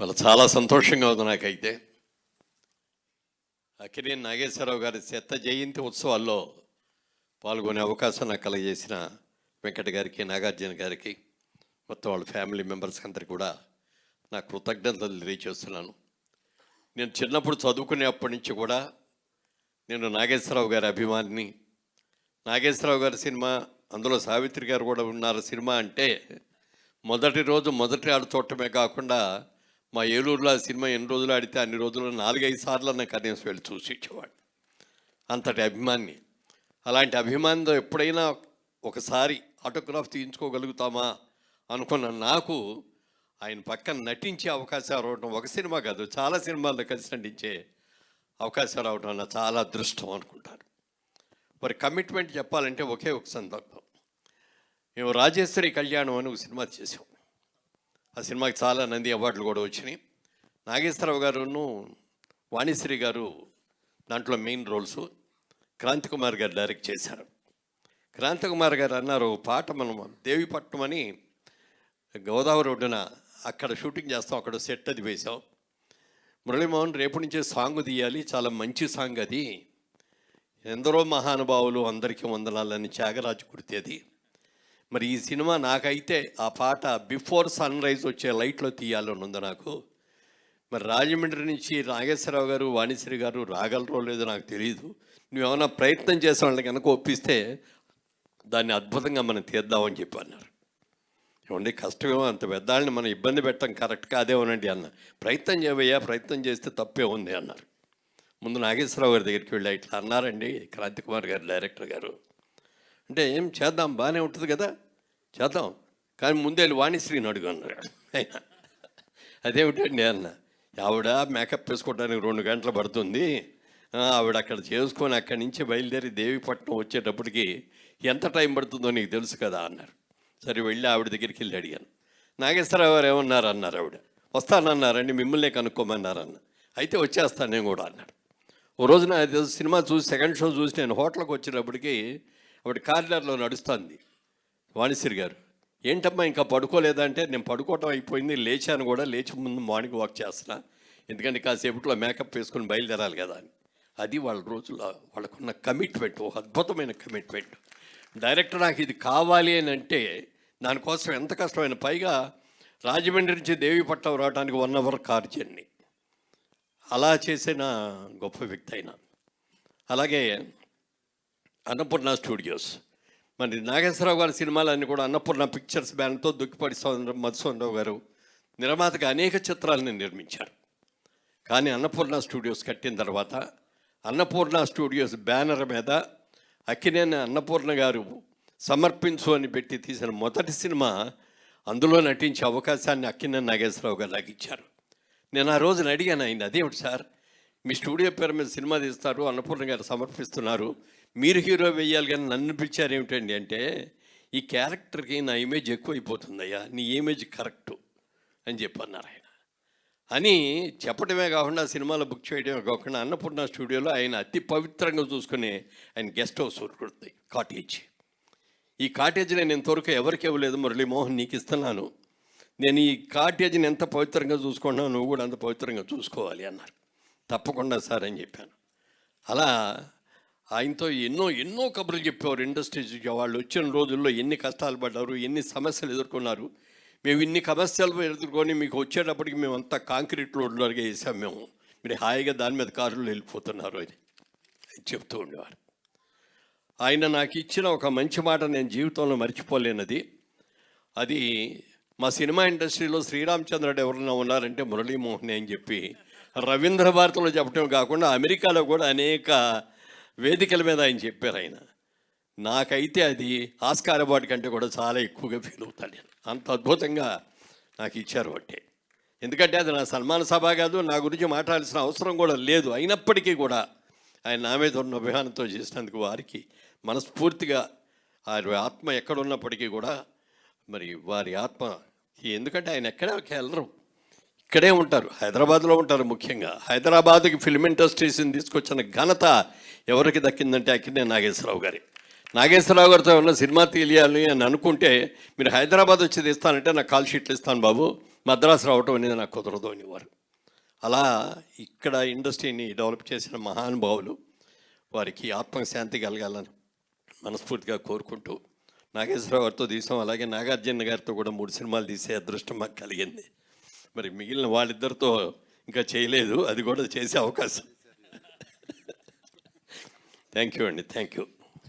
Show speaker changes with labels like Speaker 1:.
Speaker 1: ఇవాళ చాలా సంతోషంగా ఉంది నాకైతే. అక్కినేని నాగేశ్వరరావు గారి శత జయంతి ఉత్సవాల్లో పాల్గొనే అవకాశం నాకు కలగజేసిన వెంకట గారికి నాగార్జున గారికి మొత్తం వాళ్ళ ఫ్యామిలీ మెంబర్స్ అందరికీ కూడా నా కృతజ్ఞతలు తెలియచేస్తున్నాను నేను చిన్నప్పుడు చదువుకునేప్పటి నుంచి కూడా నేను నాగేశ్వరరావు గారి అభిమానిని. నాగేశ్వరరావు గారి సినిమా అందులో సావిత్రి గారు కూడా ఉన్నారు సినిమా అంటే మొదటి రోజు మొదటి ఆడు చూడటమే కాకుండా మా ఏలూరులో ఆ సినిమా ఎన్ని రోజులు ఆడితే అన్ని రోజులు నాలుగైదు సార్లు నాకు కనీసం వెళ్ళి చూసి అంతటి అభిమాని అలాంటి అభిమానితో ఎప్పుడైనా ఒకసారి ఆటోగ్రాఫ్ తీయించుకోగలుగుతామా అనుకున్న నాకు ఆయన పక్కన నటించే అవకాశం రావడం ఒక సినిమా కాదు చాలా సినిమాల్లో కలిసి నటించే అవకాశం రావడం నా చాలా అదృష్టం అనుకుంటాను. మరి కమిట్మెంట్ చెప్పాలంటే ఒకే ఒక సందర్భం. మేము రాజేశ్వరి కళ్యాణం అని ఒక సినిమా చేసాం ఆ సినిమాకి చాలా నంది అవార్డులు కూడా వచ్చినాయి. నాగేశ్వరరావు గారును వాణిశ్రీ గారు దాంట్లో మెయిన్ రోల్స్ క్రాంతి కుమార్ గారు డైరెక్ట్ చేశారు. క్రాంతి కుమార్ గారు అన్నారు పాట మనం దేవిపట్నం అని గోదావరి ఒడ్డున అక్కడ షూటింగ్ చేస్తాం అక్కడ సెట్ అది వేసాం మురళీమోహన్ రేపు నుంచే సాంగ్ తీయాలి చాలా మంచి సాంగ్ అది. ఎందరో మహానుభావులు అందరికీ వందనాలని త్యాగరాజు కుడితేది మరి ఈ సినిమా నాకైతే ఆ పాట బిఫోర్ సన్ రైజ్ వచ్చే లైట్లో తీయాలని ఉంది నాకు. మరి రాజమండ్రి నుంచి నాగేశ్వరరావు గారు వాణిశ్రీ గారు రాగలరో లేదో నాకు తెలియదు నువ్వేమైనా ప్రయత్నం చేసే వాళ్ళకి కనుక ఒప్పిస్తే దాన్ని అద్భుతంగా మనం తీద్దామని చెప్పి అన్నారు. ఏమండి కష్టమేమో అంత పెద్దాళ్ళని మనం ఇబ్బంది పెట్టడం కరెక్ట్ కాదేమోనండి అన్న. ప్రయత్నం చేయవయ్యా ప్రయత్నం చేస్తే తప్పే ఉంది అన్నారు. ముందు నాగేశ్వరరావు గారి దగ్గరికి వెళ్ళి ఇట్లా అన్నారండి క్రాంతికుమార్ గారు డైరెక్టర్ గారు. అంటే ఏం చేద్దాం బాగానే ఉంటుంది కదా. చేద్దాం. కానీ ముందే వెళ్ళి వాణిశ్రీని అడుగు అన్నారు అదేమిటండి అన్న? ఆవిడ మేకప్ వేసుకోవడానికి రెండు గంటలు పడుతుంది. ఆవిడ అక్కడ చేసుకొని అక్కడి నుంచి బయలుదేరి దేవిపట్నం వచ్చేటప్పటికి ఎంత టైం పడుతుందో నీకు తెలుసు కదా అన్నారు. సరే వెళ్ళి ఆవిడ దగ్గరికి వెళ్ళి అడిగాను. నాగేశ్వరరావు గారు ఏమన్నారు అన్నారు ఆవిడ. వస్తానన్నారండి మిమ్మల్నే కనుక్కోమన్నారన్న. అయితే వచ్చేస్తాను నేను కూడా అన్నాడు. ఓ రోజున సినిమా చూసి సెకండ్ షో చూసి నేను హోటల్కి వచ్చేటప్పటికి ఆవిడ కారిడార్లో నడుస్తుంది. వాణిశ్రీ గారు ఏంటమ్మా ఇంకా పడుకోలేదంటే నేను పడుకోవటం అయిపోయింది లేచాను కూడా లేచి ముందు మార్నింగ్ వాక్ చేస్తున్నా. ఎందుకంటే కాసేపట్లో మేకప్ వేసుకొని బయలుదేరాలి కదా అని. అది వాళ్ళ రోజుల్లో వాళ్ళకున్న కమిట్మెంట్ ఓ అద్భుతమైన కమిట్మెంట్. డైరెక్టర్ నాకు ఇది కావాలి అని అంటే దానికోసం ఎంత కష్టమైన పైగా రాజమండ్రి నుంచి దేవిపట్నం రావడానికి వన్ అవర్ కార్ జర్నీ. అలా చేసిన గొప్ప వ్యక్తి అయినా. అలాగే అన్నపూర్ణ స్టూడియోస్ మరి నాగేశ్వరరావు గారి సినిమాలన్నీ కూడా అన్నపూర్ణ పిక్చర్స్ బ్యానర్తో దుక్కిపడి సోదర గారు నిర్మాతగా అనేక చిత్రాలను నిర్మించారు. కానీ అన్నపూర్ణ స్టూడియోస్ కట్టిన తర్వాత అన్నపూర్ణ స్టూడియోస్ బ్యానర్ మీద అక్కినేని అన్నపూర్ణ గారు సమర్పించు అని పెట్టి తీసిన మొదటి సినిమా అందులో నటించే అవకాశాన్ని అక్కినేని నాగేశ్వరరావు గారు నాకు ఇచ్చారు. నేను ఆ రోజున అడిగాను ఆయన అదేమిటి సార్? మీ స్టూడియో పేరు మీద సినిమా తీస్తారు అన్నపూర్ణ గారు సమర్పిస్తున్నారు మీరు హీరో వేయాలి కానీ నన్ను పిలిచారు ఏమిటండి అంటే ఈ క్యారెక్టర్కి నా ఇమేజ్ ఎక్కువ అయిపోతుందయ్యా నీ ఇమేజ్ కరెక్టు అని చెప్పన్నారు ఆయన. అని చెప్పడమే కాకుండా సినిమాలో బుక్ చేయడమే కాకుండా అన్నపూర్ణ స్టూడియోలో ఆయన అతి పవిత్రంగా చూసుకునే ఆయన గెస్ట్ హౌస్ ఉంటుంది కాటేజ్. ఈ కాటేజ్ నేను ఇంతవరకు ఎవరికి ఇవ్వలేదు మురళీమోహన్ నీకు ఇస్తున్నాను. నేను ఈ కాటేజ్ని ఎంత పవిత్రంగా చూసుకున్నావు నువ్వు కూడా అంత పవిత్రంగా చూసుకోవాలి అన్నారు. తప్పకుండా సార్ అని చెప్పాను. అలా ఆయనతో ఎన్నో ఎన్నో కబుర్లు చెప్పేవారు. ఇండస్ట్రీస్ వాళ్ళు వచ్చిన రోజుల్లో ఎన్ని కష్టాలు పడ్డారు ఎన్ని సమస్యలు ఎదుర్కొన్నారు. మేము ఇన్ని సమస్యలు ఎదుర్కొని మీకు వచ్చేటప్పటికి మేము అంతా కాంక్రీట్ రోడ్లగా వేసాం మేము. మీరు హాయిగా దాని మీద కారులో వెళ్ళిపోతున్నారు అని చెప్తూ ఉండేవారు. ఆయన నాకు ఇచ్చిన ఒక మంచి మాట నేను జీవితంలో మర్చిపోలేనది. అది మా సినిమా ఇండస్ట్రీలో శ్రీరామచంద్రుడు ఎవరైనా ఉన్నారంటే మురళీమోహన్ అని చెప్పి రవీంద్ర భారతిలో చెప్పడం కాకుండా అమెరికాలో కూడా అనేక వేదికల మీద ఆయన చెప్పారు ఆయన. నాకైతే అది ఆస్కార్ అవార్డు కంటే కూడా చాలా ఎక్కువగా ఫీల్ అవుతాను నేను అంత అద్భుతంగా నాకు ఇచ్చారు అంటే ఎందుకంటే అది నా సన్మాన సభ కాదు నా గురించి మాట్లాడాల్సిన అవసరం కూడా లేదు. అయినప్పటికీ కూడా ఆయన నా మీద ఉన్న అభిమానంతో చేసినందుకు వారికి మనస్ఫూర్తిగా వారి ఆత్మ ఎక్కడున్నప్పటికీ కూడా మరి వారి ఆత్మ ఎందుకంటే ఆయన ఎక్కడే వెళ్ళరు ఇక్కడే ఉంటారు హైదరాబాద్లో ఉంటారు ముఖ్యంగా. హైదరాబాద్కి ఫిల్మ్ ఇండస్ట్రీస్ని తీసుకొచ్చిన ఘనత ఎవరికి దక్కిందంటే అక్కినే నాగేశ్వరరావు గారి. నాగేశ్వరరావు గారితో ఉన్న సినిమా తెలియాలి అని అనుకుంటే మీరు హైదరాబాద్ వచ్చి తీస్తానంటే నాకు కాల్ షీట్లు ఇస్తాను బాబు మద్రాసు రావటం అనేది నాకు కుదరదు అనేవారు. అలా ఇక్కడ ఇండస్ట్రీని డెవలప్ చేసిన మహానుభావులు వారికి ఆత్మశాంతి కలగాలని మనస్ఫూర్తిగా కోరుకుంటూ నాగేశ్వరరావు గారితో తీసాం. అలాగే నాగార్జున గారితో కూడా మూడు సినిమాలు తీసే అదృష్టం మాకు కలిగింది. మరి మిగిలిన వాళ్ళిద్దరితో ఇంకా చేయలేదు. అది కూడా చేసే అవకాశం. థ్యాంక్ యూ అండి. Thank you